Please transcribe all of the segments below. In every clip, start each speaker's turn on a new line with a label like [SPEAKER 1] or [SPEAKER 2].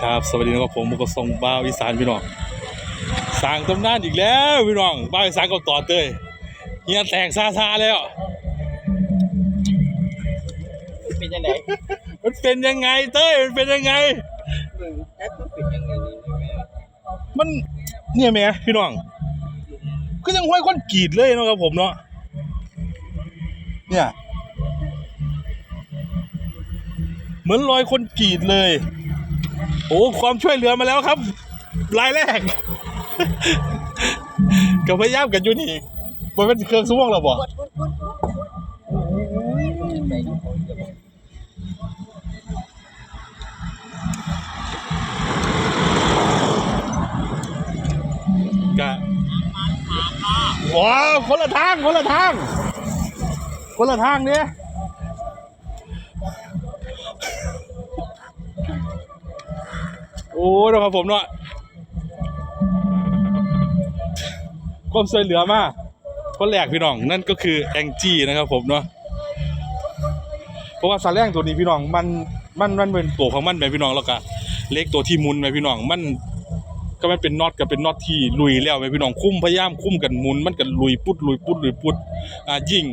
[SPEAKER 1] ครับ สวัสดีนะครับผมมุกทรงบ้าวอีสานพี่น้องสร้างตำนานอีกแล้วพี่น้องบ้าวอีสานก็ต่อเตยเฮียแตกซาซาแล้ว
[SPEAKER 2] เป็นยังไง
[SPEAKER 1] มันเป็นยังไงเต้ยมันเป็นยังไง
[SPEAKER 2] มึงแอปมันเป็นยังไงนี่แม่
[SPEAKER 1] มันเนี่ยแหม่พี่น้องก็ยังห้อยคนกรีดเลยเนาะครับผมเนาะเนี่ยเหมือนรอยคนกรีดเลย โอ้ความช่วยเหลือมาแล้วครับ รายแรก กับพยายามกันอยู่นี่มันเป็นเครื่องสมองเราบ่กะว้าวคนละทางคนละทางคนละทางเนี่ย ยนะครับผมเนาะความช่วยเหลือมากคนแรกพี่น้องนั่นก็คือแองจี้นะครับผมเนาะเพราะว่าสาแรงตัวนี้พี่น้องมันมันมันเป็นตัวของมันไปพี่น้องแล้วก็เล็กตัวที่มุนไปพี่น้องมันก็มันเป็นน็อตก็เป็นน็อตที่ลุยแล้วไปพี่น้องคุ้มพยายามคุ้มกันมุนมันก็ลุยปุดลุยปุดลุยปุดอ่ายิ่ง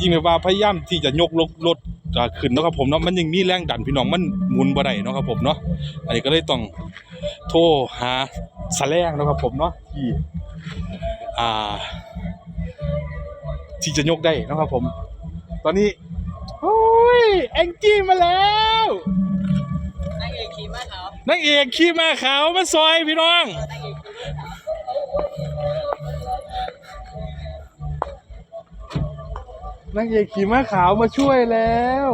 [SPEAKER 1] ยิ่งแบบว่าพยายามที่จะยกรถรถ อ่าขึ้นเนาะครับผมเนาะมันยังมีแรงดันพี่น้องมันหมุนบ่ได้เนาะครับผมเนาะอันนี้ก็เลยต้องโทรหาสแลงเนาะครับผมเนาะที่อ่า ที่จะยกได้เนาะครับผม ตอนนี้โอ้ยแองจี้มาแล้ว
[SPEAKER 2] นั่งเอกขี่ม้าขาว
[SPEAKER 1] นางเอกขี่ม้าขาวมาซอยพี่น้อง
[SPEAKER 2] นั่งเอก
[SPEAKER 1] นางเอกขี่ม้าขาวมาช่วยแล้ว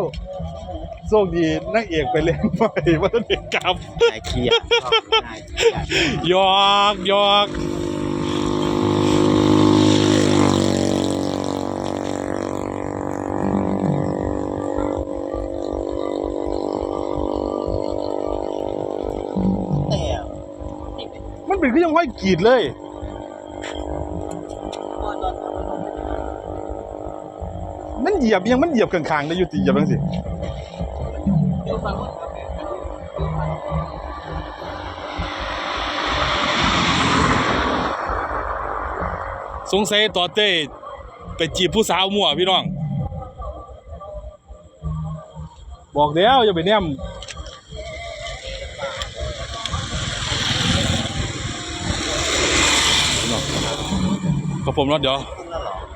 [SPEAKER 1] โชคดีนางเอกไปเล่นไปว่าต้องเด็กกลับ
[SPEAKER 2] นายเคียร์นายเคียร์
[SPEAKER 1] หยอกหยอก
[SPEAKER 2] แต่
[SPEAKER 1] มันเป็นก็ยังห้อยกรีดเลย
[SPEAKER 2] ตอนตอน
[SPEAKER 1] มันเหยียบยังมันเหยียบข้างๆได้อยู่ติเหยียบจังสิ
[SPEAKER 2] เดี๋ยวฟังก่อนครับ
[SPEAKER 1] สงสัยต่อเต้ไปจีบผู้สาวมั่วพี่น้อง บอกแล้วอย่าไปแนมกับผมเนาะเดี๋ยว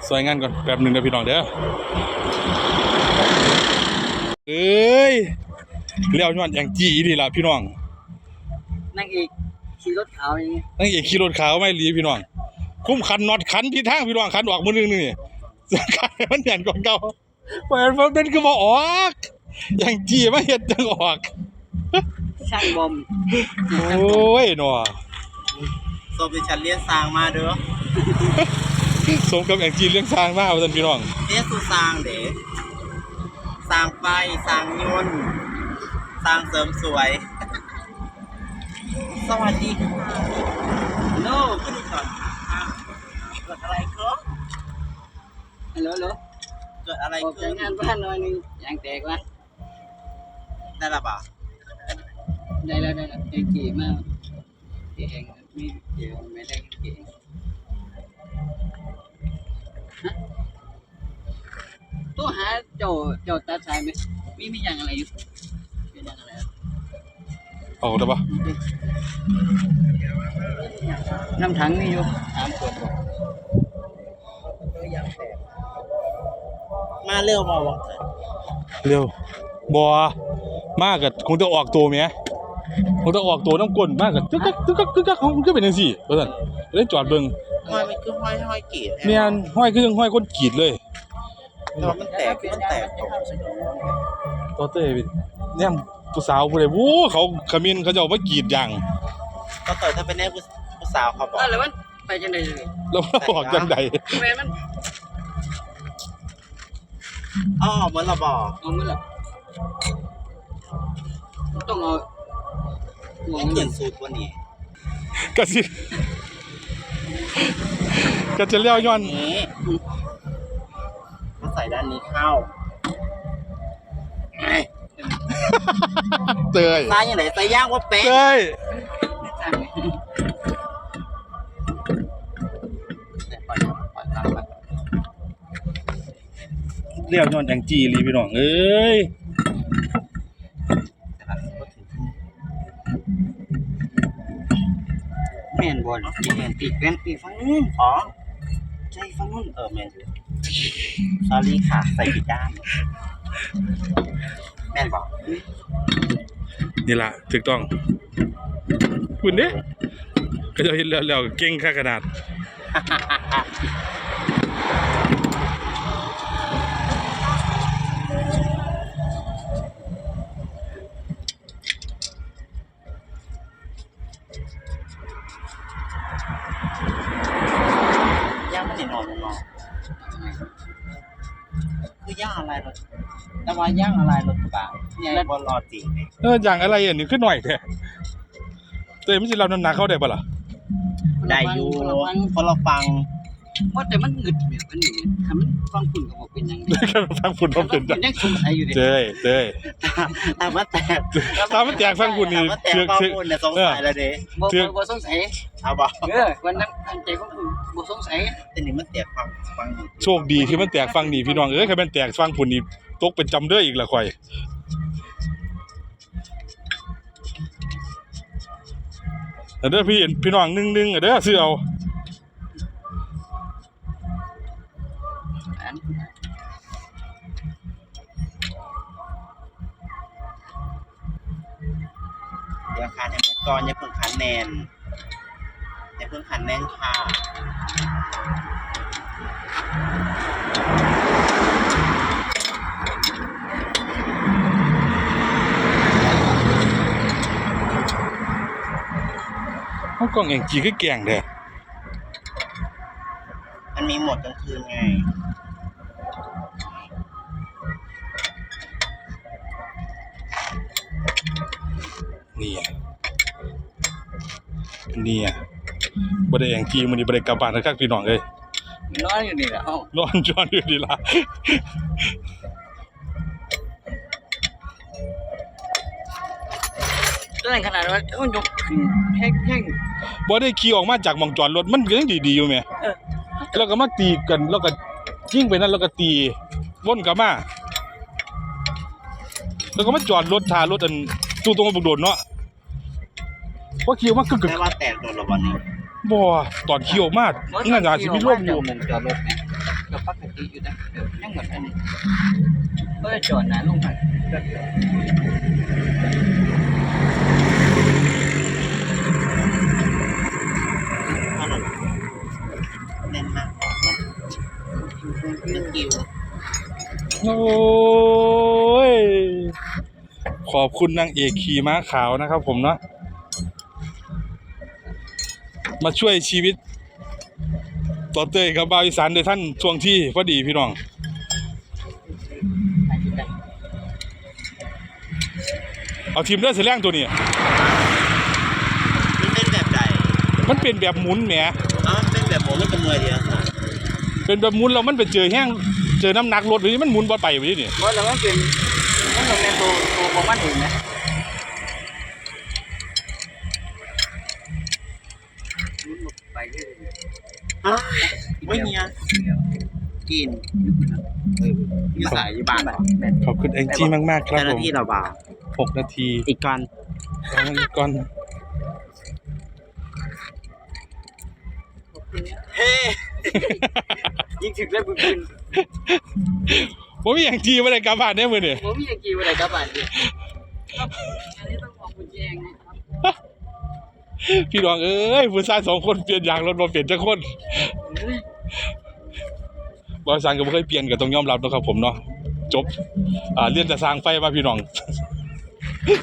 [SPEAKER 1] สวยงานก่อนแป๊บหนึ่งเดี๋ยวพี่น้องเด้อเอ้ยเลี้ยวย้อนอย่างจีนี่ล่ะพี่น้อง
[SPEAKER 2] นั่งเอกขี่รถขาวอย่างงี้
[SPEAKER 1] นั่งเอกขี่รถขาวไม่รีพี่น้อง คุ้มขันน็อตขันพี่ทางพี่น้องขันออกมือหนึงนี่ขันให้มันแน่นกว่าเก่าเปิดมันเป็นคือบ่ออกอย่างจีมาเฮ็ดจังออก
[SPEAKER 2] ช่างบอม
[SPEAKER 1] โอ้ยหนอ
[SPEAKER 2] สอบดิฉันเรียนสร้างมาเด้อ
[SPEAKER 1] สมกับอย่างจีเรื่องสร้างมาว่าซั่นพี่น้อง
[SPEAKER 2] เรียนสุสร้างเด้สร้างไฟสร้างยนต์สร้างเสริมสวย สวัสดีค่ะฮัลโหลขึ้นก่อนอะเกิดอะไรครับ
[SPEAKER 3] ฮัลโหลฮัลโหล
[SPEAKER 2] เกิดอะไร
[SPEAKER 3] ออก
[SPEAKER 2] ขึ้
[SPEAKER 3] จาก
[SPEAKER 2] น
[SPEAKER 3] งานบ้านหน่อยหนึงยางแตกวะ
[SPEAKER 2] ได้ละเปล่า
[SPEAKER 3] ได้แล้วได้แล้วเองกี่มากเก่งไม่เกี่ยวไม่ได้เก่งฮะ ตัวหาเจ้าเจ้าตาชายไหมมีมีอย่างอะไรอยู่เป็นอย่างอะไรอะ
[SPEAKER 1] เอาได้ปะ
[SPEAKER 3] น้ำถังมีอยู่สามขวดบอก
[SPEAKER 2] มาเร็วมาบอก
[SPEAKER 1] เร็วบ่มากกับคงจะออกตัวแหมคงจะออกตัวน้ำก้นมากกับตึกกักตึกกักตึกกักมันก็เป็นจังซี่ว่าซั่นเลยจอดเบิ่ง
[SPEAKER 2] ห้อยมันคือห้อยห้อยกรีด
[SPEAKER 1] แม่นห้อยคือจังห้อยคนกรีดเลย
[SPEAKER 2] แต่ว่ามันแตกมันแตกตก
[SPEAKER 1] ต่อเต้ไปเนี่ยผู้สาวผู้ใดวู้เขาขมิ้นเขาจะเอาไปกรีดยาง
[SPEAKER 2] ก็ต่อยถ้าเป็นแน่ผู้ผู้สาวเขาบอก
[SPEAKER 3] อะแล้วมันไปจังไดเลย
[SPEAKER 1] แล้วมันออกจังใด
[SPEAKER 3] ทำไมมัน
[SPEAKER 2] อ๋อเหมือนเราบอก
[SPEAKER 3] เอามือละต้องเอาหัว
[SPEAKER 2] ให้
[SPEAKER 3] มัน
[SPEAKER 2] เปลี่ยนสูตรวันนี้
[SPEAKER 1] ก็สิ ก็จะเลี้ยวย้อน
[SPEAKER 2] นี้มาใส่ด้านนี้เข้า
[SPEAKER 1] เตย
[SPEAKER 2] ซ้ายยังไงซ้ายย่างว่าเป๊ะ
[SPEAKER 1] เตย
[SPEAKER 3] สั่ง
[SPEAKER 2] ปล่อยปล่อยตามไป
[SPEAKER 1] เรียกย้อนจังจีรีพี่น้องเอ้ย
[SPEAKER 2] ม่นบอลปีแม่นปีแม่นปีฟังนู้นอ๋อใช่ฟังนู้นเออแม่นอยู่ซอรี่ค่ะ ใส่ผิดด้านแม่นบอก
[SPEAKER 1] นี่ล่ะถูกต้องคุณเด้ก็จะเห็นแล้วแล้วเก่งค่าขนาด
[SPEAKER 2] ว่าย่างอะไรรถกระบะเนี่ยบอลรอจริงเนี่ย
[SPEAKER 1] เอออย่างอะไรอันนี้ขึ้นหน่อยแท้เตยไม่ใช่เราน้ำหนักเข้าได้ปะล่ะ
[SPEAKER 2] ได้อยู่
[SPEAKER 3] คนละฟัง
[SPEAKER 2] เพราะเราฟัง
[SPEAKER 3] ว่าแต่มันหงึดแบบมันนี่ทำมันฟังคุณก็บอกเป็นหยังไง
[SPEAKER 1] แค่ฟังฝุ่นพร้อมเป็น
[SPEAKER 3] มันยังสงสัยอยู่เด็
[SPEAKER 1] เตยเตย
[SPEAKER 2] แต่ว่าแต่
[SPEAKER 1] ตามมันแตกฟังฝุ่นนี่
[SPEAKER 2] แต่ว่าแต่
[SPEAKER 1] เชือก
[SPEAKER 2] ข้อ
[SPEAKER 1] เชือก
[SPEAKER 2] มูลเนี่ยสงสัยแล้วเด้
[SPEAKER 3] บ่
[SPEAKER 1] เชื่อ
[SPEAKER 3] บ่บ่สงสัย
[SPEAKER 2] เอาบอก
[SPEAKER 3] เออวันนั้นตั้งใจของคุณบ่สงสัย
[SPEAKER 2] แต่นี่มันแตกฟังฟังอยู่
[SPEAKER 1] โชคดีที่มันแตกฟังนี่พี่น้องเอ้ยแค่มันแตกฟังฝุ่นนี่ ตกเป็นจำเด้ออีกละข่อยเด้อพี่พี่น้องนึ่งๆอะเด้อซื้อเอา
[SPEAKER 2] เดี๋ยวคันให้มันก่อนอย่าเพิ่งคันแนนอย่าเพิ่งคันแน่นค่ะ
[SPEAKER 1] เขากล่องเองจีคือแกงแท้
[SPEAKER 2] มันมีหมดกลางคืนไง
[SPEAKER 1] นี่อะนี่อะบ่ได้แองจีมื้อนี้บ่ได้กลับบ้านนะครับพี่น้องเอ้ย
[SPEAKER 3] นอนอยู่นี่แหละเอ้าน
[SPEAKER 1] อนจอนอยู่ดีล่ะ
[SPEAKER 3] ตอนนั้นขนาดว่าเอ้ายกขึ้นแห้งแห้ง
[SPEAKER 1] บ่ได้ขี่ออกมาจากหม่องจอดรถมันก็ยังดีๆอยู่แหม
[SPEAKER 3] เออ
[SPEAKER 1] แล้วก็มาตีกันแล้วก็ยิงไปนั่นแล้วก็ตีวนกลับมาแล้วก็มาจอดรถท่ารถอันตู้ตรงบุกโดนเนาะพอขี่ออกมากึก
[SPEAKER 2] แต่ว่าแตกโดนระวันนี้
[SPEAKER 1] ๆบ่ตอนขี่ออกมาน่าจะสิมีลมอยู่
[SPEAKER 3] มงจอดรถเนี่ยก็ปกติอยู่นะเดี๋ยวยังเหมือนอันนี้ก็จอดหนาลงไป
[SPEAKER 1] โอ้ย ขอบคุณนางเอกขี่ม้าขาวนะครับผมเนาะ มาช่วยชีวิต ต่อเตยกับบาวอีสานโดยท่านช่วงที่พอดีพี่น้อง
[SPEAKER 3] ไปอยู่ได้
[SPEAKER 1] เอาทีมเลือดเสียแรงตัวนี้
[SPEAKER 2] มันเป็นแบบใด
[SPEAKER 1] มันเป็นแบบหมุนแหม
[SPEAKER 2] อ๋อมันเป็นแบบผมมันจะเมื่อยเดียวค่ะ
[SPEAKER 1] เป็นแบบหมุนแล้วมันไปเจอแห้ง เจอน้ำหนักรถไปนี่มันหมุนบ่ไปไปนี่
[SPEAKER 3] เพราะเรามันเป็นมันเราเป็นตัวตัวของมันเองนะมันหมดไปเรื่อย
[SPEAKER 2] อ๋อไม่เนียกินเอออยู่สายอยู่บ้านเหรอ
[SPEAKER 3] แม่น
[SPEAKER 1] ขอบคุณแองจี้มากๆครับ
[SPEAKER 2] เจ้าห
[SPEAKER 1] ผ
[SPEAKER 2] น้ามที่เราบ่าว
[SPEAKER 1] หกนาที
[SPEAKER 2] อีกก่อน
[SPEAKER 1] เอาอีกก่อน
[SPEAKER 2] เฮ้
[SPEAKER 3] ยิ่งถึงแล้วบึ้งบึ้ง
[SPEAKER 1] ผมมีอย่างจีไม่ได้กลับบ้านได้มือเนี่ย
[SPEAKER 3] ผมมีอย่างกี่วันไหนกลับบ้านดิอันนี้ต้องของคุณแจงนะครับ
[SPEAKER 1] พี่น้องเอ้ยผู้ชายสองคนเปลี่ยนยางรถมาเปลี่ยนจักคน
[SPEAKER 3] เฮ้ย
[SPEAKER 1] บริษัทก็บ่เคยเปลี่ยนก็ต้องยอมรับนะครับผมเนาะจบอ่าเรียนแต่สร้างไฟมาพี่น้อง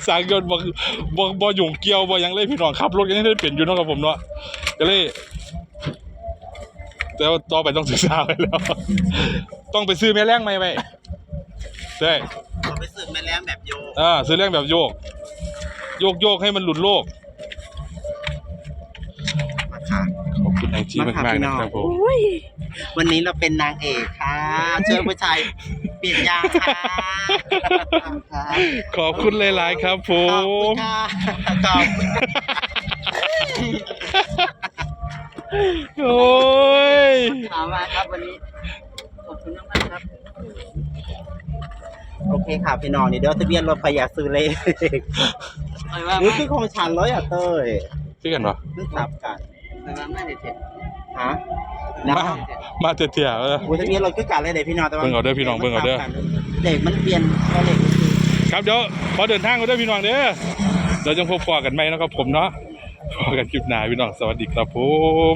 [SPEAKER 1] สร้างยนต์บ่บ่บ่ยุ่งเกี่ยวบ่หยังเลยพี่น้องขับรถก็ยังได้เปลี่ยนอยู่เนาะครับผมเนาะก็เลย แต่ว่าต่อไปต้องศึกษาไว้แล้ว ต้องไปซื้อแม่แรงใหม่ไว้ใช่
[SPEAKER 2] เราไปสืบแม่แล้งแบบโยก
[SPEAKER 1] อ่าซื้อแรงแบบโยก โยกโยกให้มันหลุดโลก
[SPEAKER 2] มาค่ะ
[SPEAKER 1] ขอบคุณไอจีมากๆนะครับผม
[SPEAKER 2] วันนี้เราเป็นนางเอกค่ะเจอผู้ชายเปลี่ยนยางค่ะครับ
[SPEAKER 1] ขอบคุณหลายๆครับผ
[SPEAKER 2] ขอบคุ
[SPEAKER 1] ม
[SPEAKER 2] ณค่ะขอบคุณ
[SPEAKER 1] โอ้ย
[SPEAKER 3] ถามมาครับวันนี้ ขอบคุณมากๆครับ
[SPEAKER 2] โอเคค่ะพี่น้องนี่เดี๋ยวทะเบียนรถพยาซื้อเลย
[SPEAKER 3] ไปว่า
[SPEAKER 2] นี่
[SPEAKER 3] มา
[SPEAKER 2] คือของฉันเลยอะเต้ย
[SPEAKER 1] พี่กันปะ
[SPEAKER 2] นึกสับกัน
[SPEAKER 3] ไปว่ามาเด็ดเด็ด
[SPEAKER 2] ฮะนะ
[SPEAKER 1] มามาเถี่ยๆเออ
[SPEAKER 2] อุ้ยทะเบียนรถคือกันเลยเด็พี่น้องแต่ว่า
[SPEAKER 1] เบิ่งเอาเด้อพี่น้องเบิ่งเอาเด้อ
[SPEAKER 2] เด็กมันเปลี่ยนแค่เด็ก
[SPEAKER 1] ครับเดี๋ยวขอเดินทางกันด้วยพี่น้องเด้อเราจะพบปอกันไหมนะครับผมเนาะพอกันคลิปหน้าพี่น้องสวัสดีครับผม